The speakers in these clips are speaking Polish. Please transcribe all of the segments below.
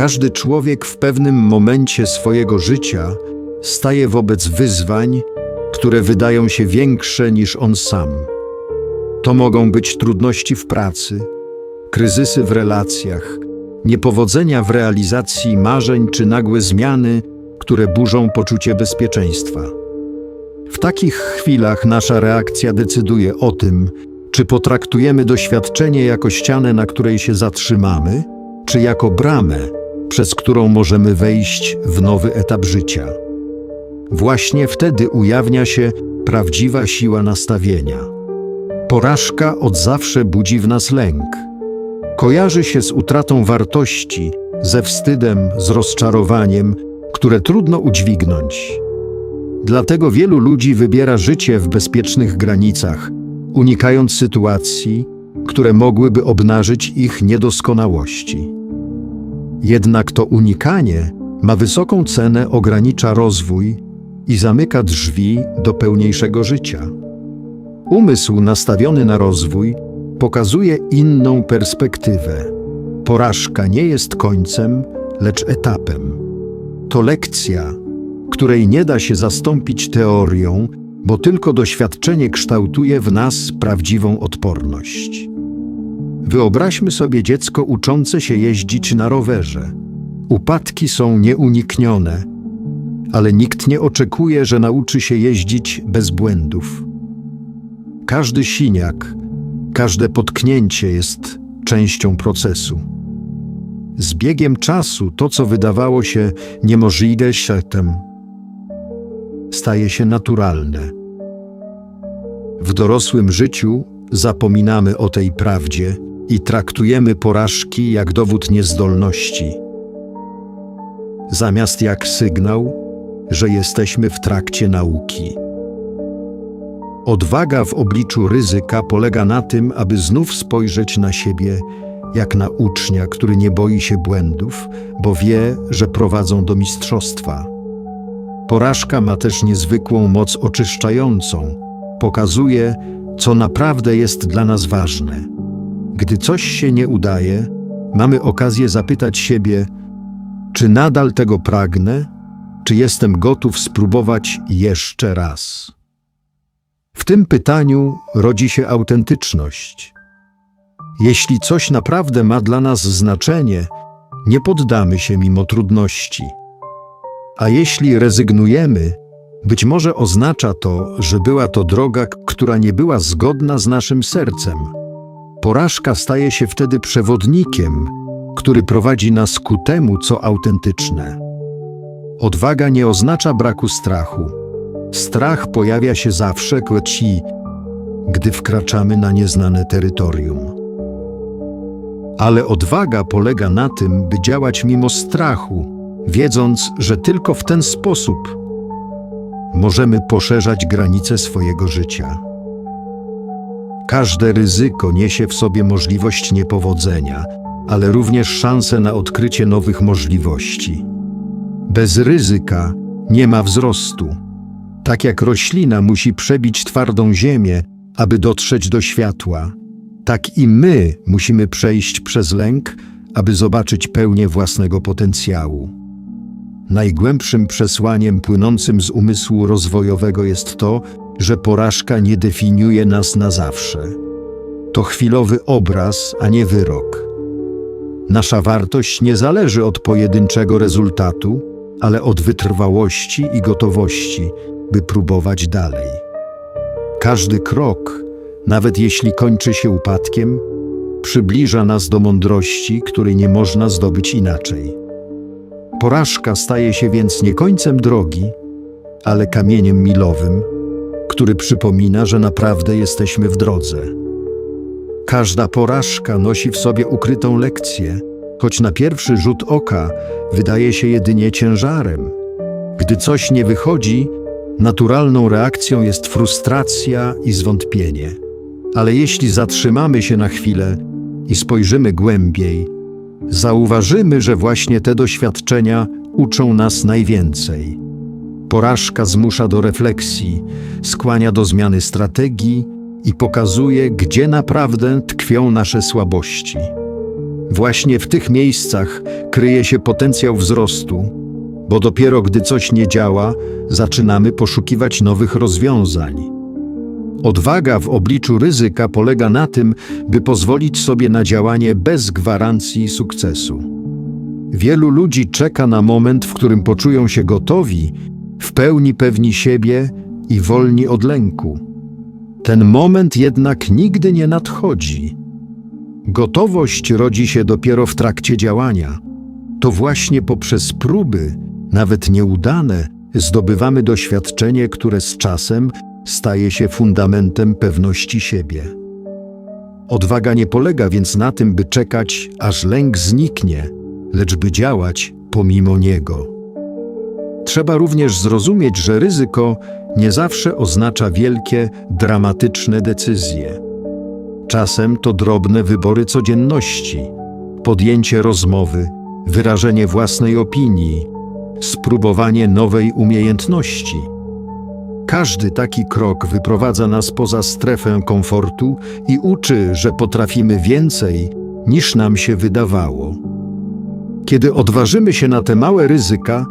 Każdy człowiek w pewnym momencie swojego życia staje wobec wyzwań, które wydają się większe niż on sam. To mogą być trudności w pracy, kryzysy w relacjach, niepowodzenia w realizacji marzeń czy nagłe zmiany, które burzą poczucie bezpieczeństwa. W takich chwilach nasza reakcja decyduje o tym, czy potraktujemy doświadczenie jako ścianę, na której się zatrzymamy, czy jako bramę, przez którą możemy wejść w nowy etap życia. Właśnie wtedy ujawnia się prawdziwa siła nastawienia. Porażka od zawsze budzi w nas lęk. Kojarzy się z utratą wartości, ze wstydem, z rozczarowaniem, które trudno udźwignąć. Dlatego wielu ludzi wybiera życie w bezpiecznych granicach, unikając sytuacji, które mogłyby obnażyć ich niedoskonałości. Jednak to unikanie ma wysoką cenę, ogranicza rozwój i zamyka drzwi do pełniejszego życia. Umysł nastawiony na rozwój pokazuje inną perspektywę. Porażka nie jest końcem, lecz etapem. To lekcja, której nie da się zastąpić teorią, bo tylko doświadczenie kształtuje w nas prawdziwą odporność. Wyobraźmy sobie dziecko uczące się jeździć na rowerze. Upadki są nieuniknione, ale nikt nie oczekuje, że nauczy się jeździć bez błędów. Każdy siniak, każde potknięcie jest częścią procesu. Z biegiem czasu to, co wydawało się niemożliwe światem, staje się naturalne. W dorosłym życiu zapominamy o tej prawdzie i traktujemy porażki jak dowód niezdolności, zamiast jak sygnał, że jesteśmy w trakcie nauki. Odwaga w obliczu ryzyka polega na tym, aby znów spojrzeć na siebie jak na ucznia, który nie boi się błędów, bo wie, że prowadzą do mistrzostwa. Porażka ma też niezwykłą moc oczyszczającą. Pokazuje, co naprawdę jest dla nas ważne. Gdy coś się nie udaje, mamy okazję zapytać siebie, czy nadal tego pragnę, czy jestem gotów spróbować jeszcze raz. W tym pytaniu rodzi się autentyczność. Jeśli coś naprawdę ma dla nas znaczenie, nie poddamy się mimo trudności. A jeśli rezygnujemy, być może oznacza to, że była to droga, która nie była zgodna z naszym sercem. Porażka staje się wtedy przewodnikiem, który prowadzi nas ku temu, co autentyczne. Odwaga nie oznacza braku strachu. Strach pojawia się zawsze, ci, gdy wkraczamy na nieznane terytorium. Ale odwaga polega na tym, by działać mimo strachu, wiedząc, że tylko w ten sposób możemy poszerzać granice swojego życia. Każde ryzyko niesie w sobie możliwość niepowodzenia, ale również szansę na odkrycie nowych możliwości. Bez ryzyka nie ma wzrostu. Tak jak roślina musi przebić twardą ziemię, aby dotrzeć do światła, tak i my musimy przejść przez lęk, aby zobaczyć pełnię własnego potencjału. Najgłębszym przesłaniem płynącym z umysłu rozwojowego jest to, że porażka nie definiuje nas na zawsze. To chwilowy obraz, a nie wyrok. Nasza wartość nie zależy od pojedynczego rezultatu, ale od wytrwałości i gotowości, by próbować dalej. Każdy krok, nawet jeśli kończy się upadkiem, przybliża nas do mądrości, której nie można zdobyć inaczej. Porażka staje się więc nie końcem drogi, ale kamieniem milowym, który przypomina, że naprawdę jesteśmy w drodze. Każda porażka nosi w sobie ukrytą lekcję, choć na pierwszy rzut oka wydaje się jedynie ciężarem. Gdy coś nie wychodzi, naturalną reakcją jest frustracja i zwątpienie. Ale jeśli zatrzymamy się na chwilę i spojrzymy głębiej, zauważymy, że właśnie te doświadczenia uczą nas najwięcej. Porażka zmusza do refleksji, skłania do zmiany strategii i pokazuje, gdzie naprawdę tkwią nasze słabości. Właśnie w tych miejscach kryje się potencjał wzrostu, bo dopiero gdy coś nie działa, zaczynamy poszukiwać nowych rozwiązań. Odwaga w obliczu ryzyka polega na tym, by pozwolić sobie na działanie bez gwarancji sukcesu. Wielu ludzi czeka na moment, w którym poczują się gotowi, w pełni pewni siebie i wolni od lęku. Ten moment jednak nigdy nie nadchodzi. Gotowość rodzi się dopiero w trakcie działania. To właśnie poprzez próby, nawet nieudane, zdobywamy doświadczenie, które z czasem staje się fundamentem pewności siebie. Odwaga nie polega więc na tym, by czekać, aż lęk zniknie, lecz by działać pomimo niego. Trzeba również zrozumieć, że ryzyko nie zawsze oznacza wielkie, dramatyczne decyzje. Czasem to drobne wybory codzienności, podjęcie rozmowy, wyrażenie własnej opinii, spróbowanie nowej umiejętności. Każdy taki krok wyprowadza nas poza strefę komfortu i uczy, że potrafimy więcej niż nam się wydawało. Kiedy odważymy się na te małe ryzyka,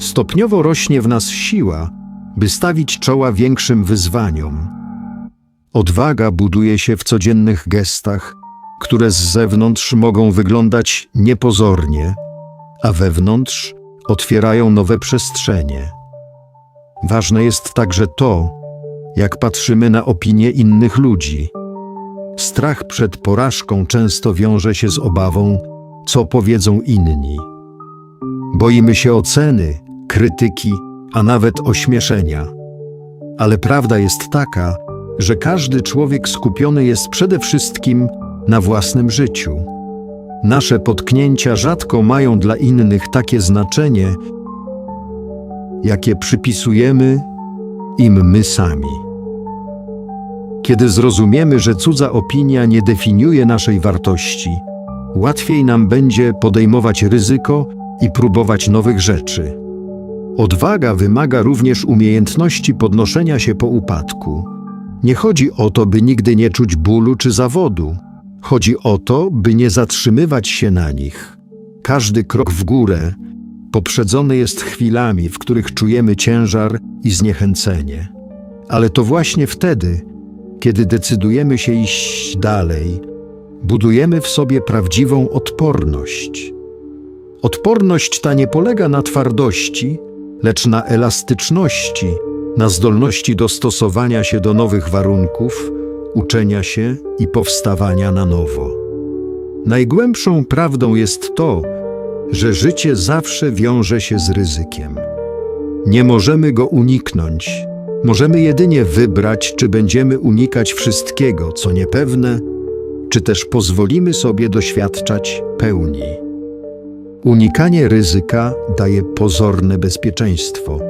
stopniowo rośnie w nas siła, by stawić czoła większym wyzwaniom. Odwaga buduje się w codziennych gestach, które z zewnątrz mogą wyglądać niepozornie, a wewnątrz otwierają nowe przestrzenie. Ważne jest także to, jak patrzymy na opinie innych ludzi. Strach przed porażką często wiąże się z obawą, co powiedzą inni. Boimy się oceny, krytyki, a nawet ośmieszenia. Ale prawda jest taka, że każdy człowiek skupiony jest przede wszystkim na własnym życiu. Nasze potknięcia rzadko mają dla innych takie znaczenie, jakie przypisujemy im my sami. Kiedy zrozumiemy, że cudza opinia nie definiuje naszej wartości, łatwiej nam będzie podejmować ryzyko i próbować nowych rzeczy. Odwaga wymaga również umiejętności podnoszenia się po upadku. Nie chodzi o to, by nigdy nie czuć bólu czy zawodu. Chodzi o to, by nie zatrzymywać się na nich. Każdy krok w górę poprzedzony jest chwilami, w których czujemy ciężar i zniechęcenie. Ale to właśnie wtedy, kiedy decydujemy się iść dalej, budujemy w sobie prawdziwą odporność. Odporność ta nie polega na twardości, lecz na elastyczności, na zdolności dostosowania się do nowych warunków, uczenia się i powstawania na nowo. Najgłębszą prawdą jest to, że życie zawsze wiąże się z ryzykiem. Nie możemy go uniknąć. Możemy jedynie wybrać, czy będziemy unikać wszystkiego, co niepewne, czy też pozwolimy sobie doświadczać pełni. Unikanie ryzyka daje pozorne bezpieczeństwo,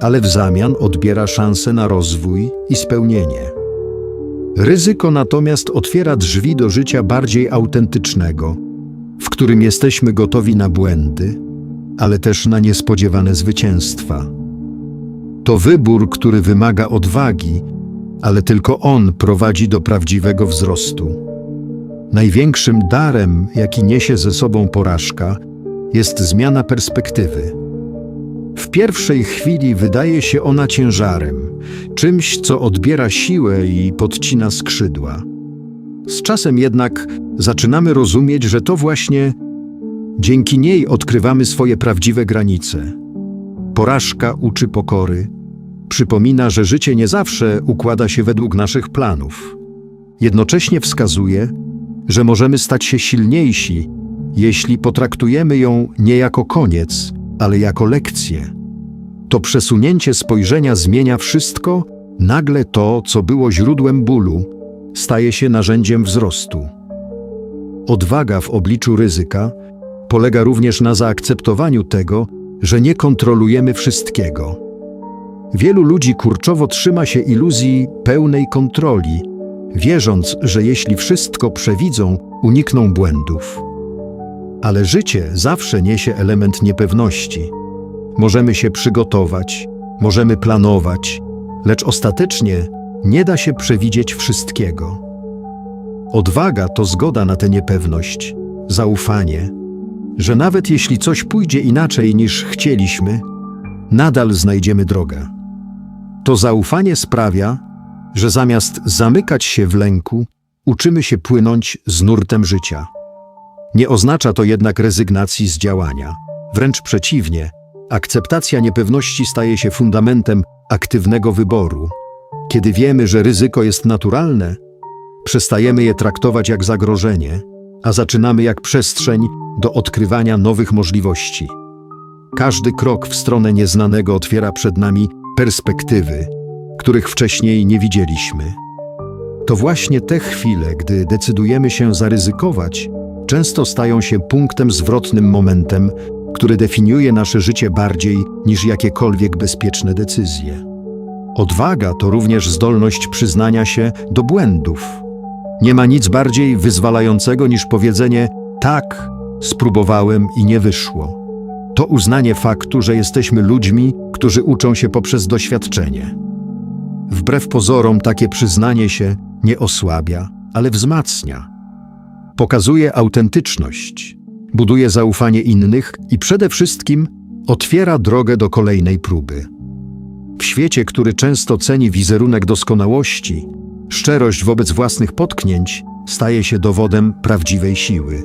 ale w zamian odbiera szansę na rozwój i spełnienie. Ryzyko natomiast otwiera drzwi do życia bardziej autentycznego, w którym jesteśmy gotowi na błędy, ale też na niespodziewane zwycięstwa. To wybór, który wymaga odwagi, ale tylko on prowadzi do prawdziwego wzrostu. Największym darem, jaki niesie ze sobą porażka, jest zmiana perspektywy. W pierwszej chwili wydaje się ona ciężarem, czymś, co odbiera siłę i podcina skrzydła. Z czasem jednak zaczynamy rozumieć, że to właśnie dzięki niej odkrywamy swoje prawdziwe granice. Porażka uczy pokory, przypomina, że życie nie zawsze układa się według naszych planów. Jednocześnie wskazuje, że możemy stać się silniejsi, jeśli potraktujemy ją nie jako koniec, ale jako lekcję. To przesunięcie spojrzenia zmienia wszystko, nagle to, co było źródłem bólu, staje się narzędziem wzrostu. Odwaga w obliczu ryzyka polega również na zaakceptowaniu tego, że nie kontrolujemy wszystkiego. Wielu ludzi kurczowo trzyma się iluzji pełnej kontroli, wierząc, że jeśli wszystko przewidzą, unikną błędów. Ale życie zawsze niesie element niepewności. Możemy się przygotować, możemy planować, lecz ostatecznie nie da się przewidzieć wszystkiego. Odwaga to zgoda na tę niepewność, zaufanie, że nawet jeśli coś pójdzie inaczej niż chcieliśmy, nadal znajdziemy drogę. To zaufanie sprawia, że zamiast zamykać się w lęku, uczymy się płynąć z nurtem życia. Nie oznacza to jednak rezygnacji z działania. Wręcz przeciwnie, akceptacja niepewności staje się fundamentem aktywnego wyboru. Kiedy wiemy, że ryzyko jest naturalne, przestajemy je traktować jak zagrożenie, a zaczynamy jak przestrzeń do odkrywania nowych możliwości. Każdy krok w stronę nieznanego otwiera przed nami perspektywy, których wcześniej nie widzieliśmy. To właśnie te chwile, gdy decydujemy się zaryzykować, często stają się punktem zwrotnym momentem, który definiuje nasze życie bardziej niż jakiekolwiek bezpieczne decyzje. Odwaga to również zdolność przyznania się do błędów. Nie ma nic bardziej wyzwalającego niż powiedzenie: Tak, spróbowałem i nie wyszło. To uznanie faktu, że jesteśmy ludźmi, którzy uczą się poprzez doświadczenie. Wbrew pozorom, takie przyznanie się nie osłabia, ale wzmacnia. Pokazuje autentyczność, buduje zaufanie innych i przede wszystkim otwiera drogę do kolejnej próby. W świecie, który często ceni wizerunek doskonałości, szczerość wobec własnych potknięć staje się dowodem prawdziwej siły.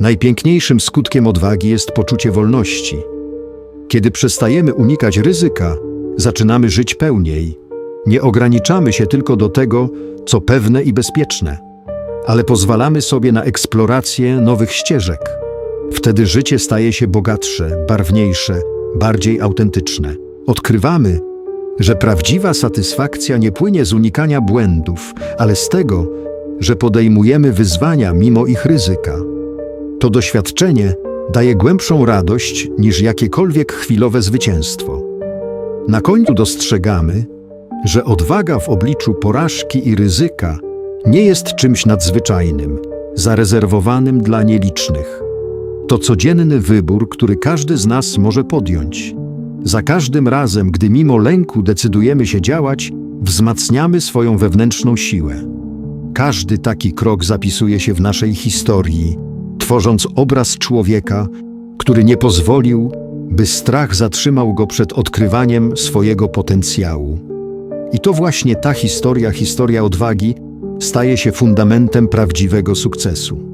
Najpiękniejszym skutkiem odwagi jest poczucie wolności. Kiedy przestajemy unikać ryzyka, zaczynamy żyć pełniej. Nie ograniczamy się tylko do tego, co pewne i bezpieczne, ale pozwalamy sobie na eksplorację nowych ścieżek. Wtedy życie staje się bogatsze, barwniejsze, bardziej autentyczne. Odkrywamy, że prawdziwa satysfakcja nie płynie z unikania błędów, ale z tego, że podejmujemy wyzwania mimo ich ryzyka. To doświadczenie daje głębszą radość niż jakiekolwiek chwilowe zwycięstwo. Na końcu dostrzegamy, że odwaga w obliczu porażki i ryzyka nie jest czymś nadzwyczajnym, zarezerwowanym dla nielicznych. To codzienny wybór, który każdy z nas może podjąć. Za każdym razem, gdy mimo lęku decydujemy się działać, wzmacniamy swoją wewnętrzną siłę. Każdy taki krok zapisuje się w naszej historii, tworząc obraz człowieka, który nie pozwolił, by strach zatrzymał go przed odkrywaniem swojego potencjału. I to właśnie ta historia, historia odwagi, staje się fundamentem prawdziwego sukcesu.